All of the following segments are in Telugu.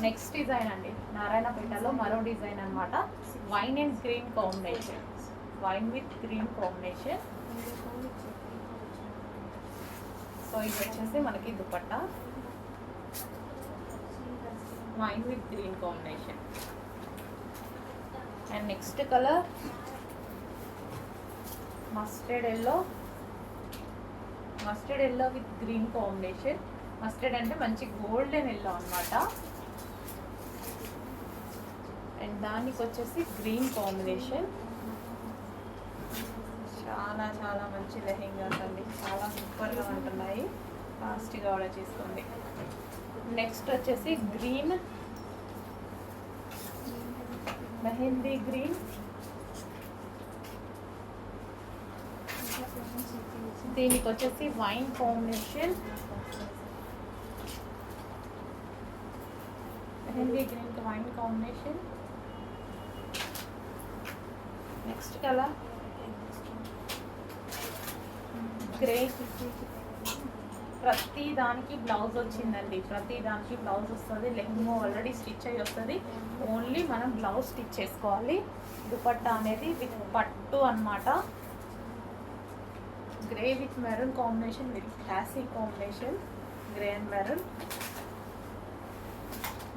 నెక్స్ట్ డిజైన్ అండి. నారాయణపేటలో మరో డిజైన్ అనమాట wine and green combination wine with green combination so ఇది వచ్చేసి మనకి dupatta. Wine with green combination and next colour mustard yellow mustard yellow with green combination mustard అంటే మంచి గోల్డెన్ ఎల్లో అనమాట దానికి వచ్చేసి గ్రీన్ కాంబినేషన్. చాలా చాలా మంచి లెహెంగాస్ అండి చాలా సూపర్గా ఉంటున్నాయి. ఫాస్ట్గా ఆర్డర్ చేసుకోండి. నెక్స్ట్ వచ్చేసి గ్రీన్. మెహందీ గ్రీన్. దీనికి వచ్చేసి wine combination. Mehndi green wine combination. Next colour? Grey ప్రతి దానికి బ్లౌజ్ వచ్చిందండి. ప్రతి దానికి బ్లౌజ్ వస్తుంది. లెహంగా ఆల్రెడీ స్టిచ్ అయ్యి వస్తుంది. ఓన్లీ మనం బ్లౌజ్ స్టిచ్ చేసుకోవాలి. దుపట్టా అనేది విత్ పట్టు అనమాట grey with maroon combination with classy combination grey and maroon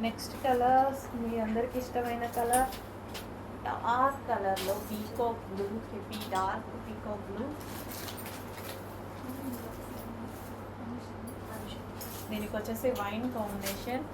next colours మీ అందరికి ఇష్టమైన కలర్ డార్క్ కలర్లో peacock blue heavy dark peacock blue. దీనికి వచ్చేసి వైన్ కాంబినేషన్.